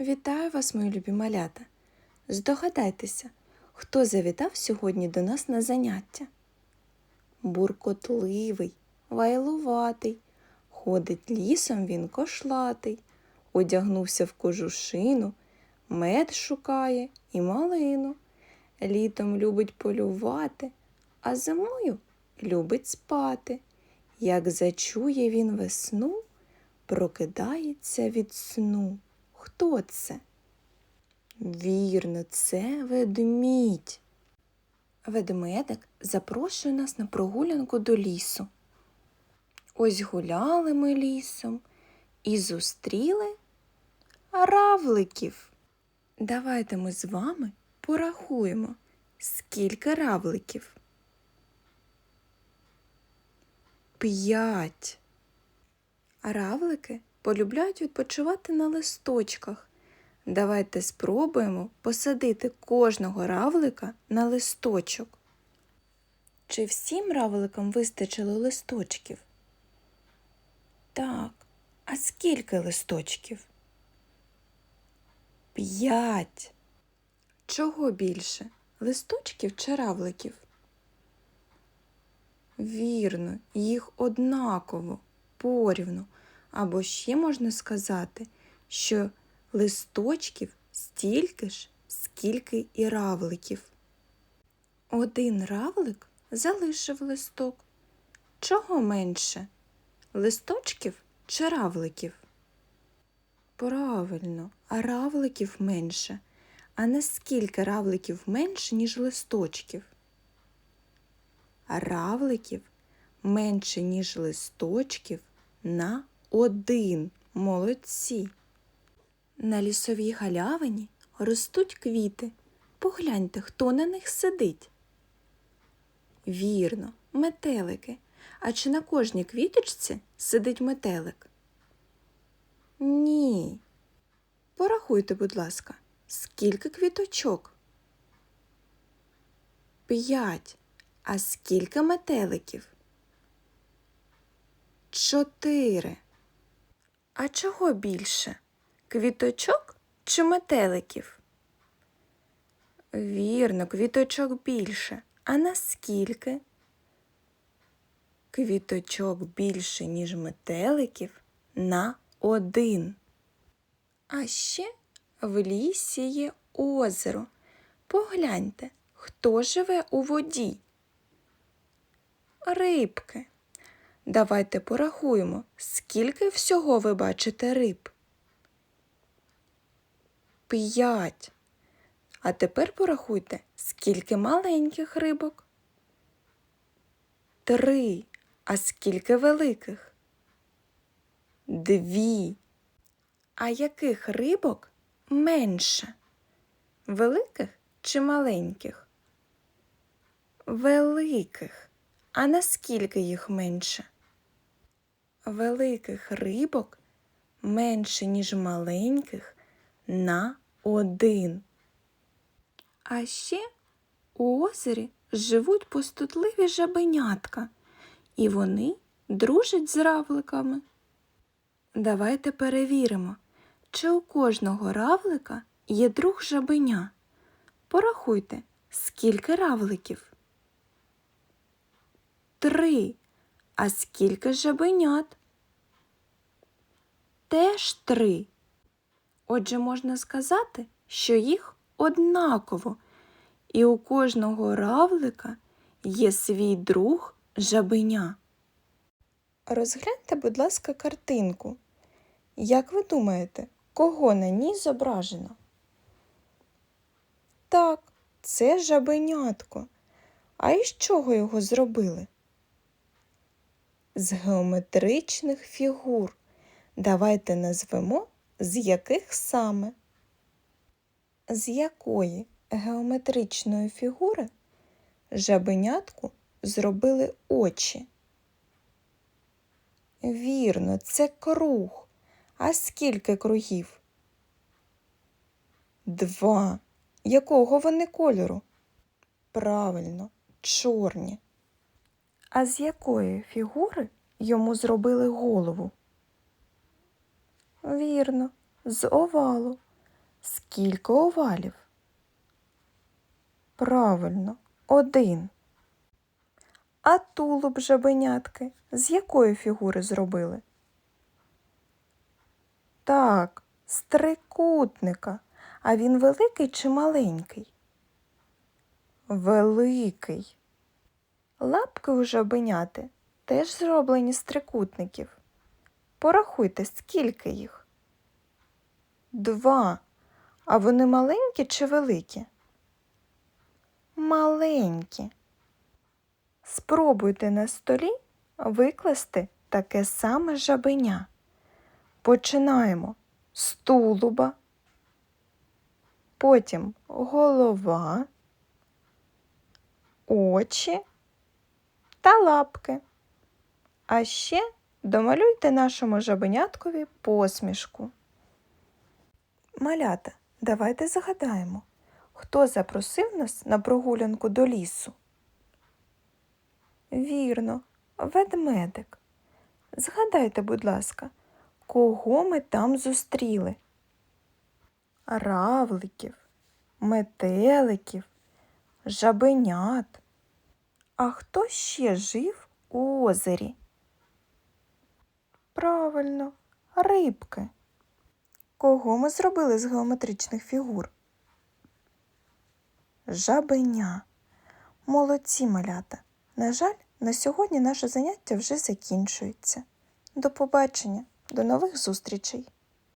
Вітаю вас, мої любі малята. Здогадайтеся, хто завітав сьогодні до нас на заняття? Буркотливий, вайлуватий, ходить лісом він кошлатий, одягнувся в кожушину, мед шукає і малину. Літом любить полювати, а зимою любить спати. Як зачує він весну, прокидається від сну. Хто це? Вірно, це ведмідь. Ведмедик запрошує нас на прогулянку до лісу. Ось гуляли ми лісом і зустріли равликів. Давайте ми з вами порахуємо, скільки равликів. П'ять. Равлики полюбляють відпочивати на листочках. Давайте спробуємо посадити кожного равлика на листочок. Чи всім равликам вистачило листочків? Так, а скільки листочків? П'ять. Чого більше? Листочків чи равликів? Вірно, їх однаково, порівну. Або ще можна сказати, що листочків стільки ж, скільки і равликів. Один равлик залишив листок. Чого менше? Листочків чи равликів? Правильно, а равликів менше. А наскільки равликів менше, ніж листочків? Равликів менше, ніж листочків на один. Молодці. На лісовій галявині ростуть квіти. Погляньте, хто на них сидить. Вірно, метелики. А чи на кожній квіточці сидить метелик? Ні. Порахуйте, будь ласка, скільки квіточок? П'ять. А скільки метеликів? Чотири. А чого більше? Квіточок чи метеликів? Вірно, квіточок більше. А наскільки? Квіточок більше, ніж метеликів на один. А ще в лісі є озеро. Погляньте, хто живе у воді? Рибки. Давайте порахуємо, скільки всього ви бачите риб. П'ять. А тепер порахуйте, скільки маленьких рибок. Три. А скільки великих? Дві. А яких рибок менше? Великих чи маленьких? Великих. А наскільки їх менше? Великих рибок менше, ніж маленьких на один. А ще у озері живуть пустотливі жабенятка, і вони дружать з равликами. Давайте перевіримо, чи у кожного равлика є друг жабеня. Порахуйте, скільки равликів. Три. А скільки жабенят? Теж три. Отже, можна сказати, що їх однаково, і у кожного равлика є свій друг жабеня. Розгляньте, будь ласка, картинку. Як ви думаєте, кого на ній зображено? Так, це жабенятко. А із чого його зробили? З геометричних фігур. Давайте назвемо, з яких саме. З якої геометричної фігури жабенятку зробили очі? Вірно, це круг. А скільки кругів? Два. Якого вони кольору? Правильно, чорні. А з якої фігури йому зробили голову? Вірно, з овалу. Скільки овалів? Правильно, один. А тулуб жабенятки з якої фігури зробили? Так, з трикутника. А він великий чи маленький? Великий. Лапки у жабеняти теж зроблені з трикутників. Порахуйте, скільки їх? Два. А вони маленькі чи великі? Маленькі. Спробуйте на столі викласти таке саме жабеня. Починаємо з тулуба, потім голова, очі та лапки. А ще домалюйте нашому жабеняткові посмішку. Малята, давайте загадаємо, хто запросив нас на прогулянку до лісу? Вірно, ведмедик. Згадайте, будь ласка, кого ми там зустріли? Равликів, метеликів, жабенят. А хто ще жив у озері? Правильно, рибки. Кого ми зробили з геометричних фігур? Жабеня. Молодці малята. На жаль, на сьогодні наше заняття вже закінчується. До побачення, до нових зустрічей!